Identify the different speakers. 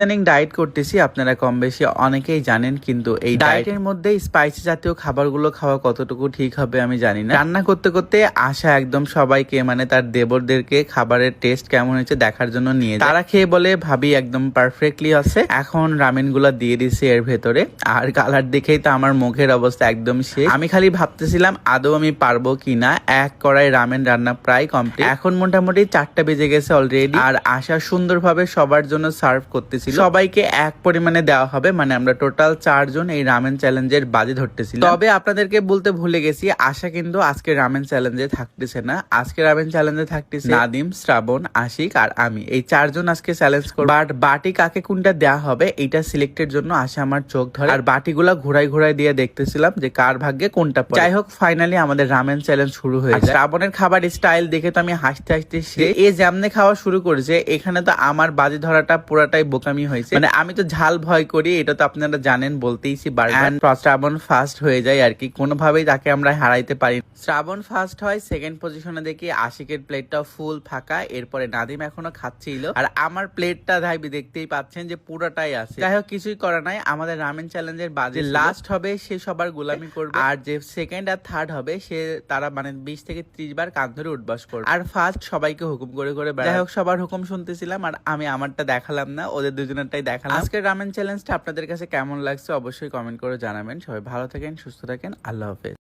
Speaker 1: ইদানিং ডায়েট করতেছি আপনারা কম বেশি অনেকেই জানেন কিন্তু এই ডায়েটের মধ্যে স্পাইসি জাতীয় খাবারগুলো খাওয়া কতটুকু ঠিক হবে আমি জানি না। রান্না করতে করতে আশা একদম সবাইকে মানে তার দেবরদেরকে খাবারের টেস্ট কেমন হয়েছে দেখার জন্য নিয়ে তারা খেয়ে বলে ভাবি একদম পারফেক্টলি আছে। এখন রামেনগুলা দিয়ে দিছি এর ভেতরে আর কালার দেখেই তো আমার মুখের অবস্থা একদম শেষ। আমি খালি ভাবতেছিলাম আদৌ আমি পারব কিনা? এক কড়াই রামেন রান্না প্রায় কমপ্লিট এখন মোটামুটি চারটা বেজে গেছে অলরেডি আর আশা সুন্দরভাবে সবার জন্য সার্ভ করতেছিল সবাইকে এক পরিমাণে দেওয়া হবে মানে আমরা টোটাল চারজন এই রামেন চ্যালেঞ্জের বাজে ধরতেছি তবে আপনাদেরকে বলতে ভুলে গেছি আশা কিন্তু আজকে রামেন চ্যালেঞ্জে থাকতেছে না। আজকে রামেন চ্যালেঞ্জে থাকতেছে নাদিম শ্রাবণ আশিক আর আমি। এই চারজন আজকে চ্যালেঞ্জ করব। বাট বাটি কাকে কোনটা দেওয়া হবে এইটা সিলেক্টের জন্য আশা আমার চোখ ধরে। আর বাটিগুলা ঘুরাই ঘুরাই দিয়ে দেখতেছিলাম যে কার ভাগ্যে কোনটা যাই হোক ফাইনালি আমাদের রামেন চ্যালেঞ্জ শুরু হয়ে যায়। শ্রাবণের খাবার স্টাইল দেখে তো আমি হাসতে হাসতে সে এ যেমনে খাওয়া শুরু করেছে এখানে তো আমার বাজি ধরাটা পুরাটাই বোকামি হয়েছে। মানে আমি তো ঝাল ভয় করি এটা তো আপনারা জানেন বলতেইছি বারবার। শ্রাবণ ফার্স্ট হয়ে যায় আর কি কোনোভাবেই তাকে আমরা হারাইতে পারি শ্রাবণ ফার্স্ট হয় সেকেন্ড পজিশনে দেখি আশিকের প্লেটটা ফুল ফাঁকা এরপরে নাদিম এখনও খাচ্ছিল। আর আমার প্লেটটা ভাইবি দেখতেই পাচ্ছেন যে পুরোটাই আছে। যাই হোক কিছুই করা নাই আমাদের রামেন চ্যালেঞ্জের বাজে লাস্ট হবে সে সবার গোলামি করবে। আর যে সেকেন্ড আর থার্ড হবে সে তারা মানে বিশ থেকে ত্রিশ বার কান ধরে উঠবাস করবে। আর ফার্স্ট সবাইকে হুকুম করে করে। যাই হোক সবার হুকুম শুনতেছিলাম আর আমি আমারটা দেখালাম না ওদের দুজনেরটাই দেখালাম। আজকের রামেন চ্যালেঞ্জটা আপনাদের কাছে কেমন লাগছে অবশ্যই কমেন্ট করে জানাবেন। সবাই ভালো থাকেন, সুস্থ থাকেন। আল্লাহ হাফেজ।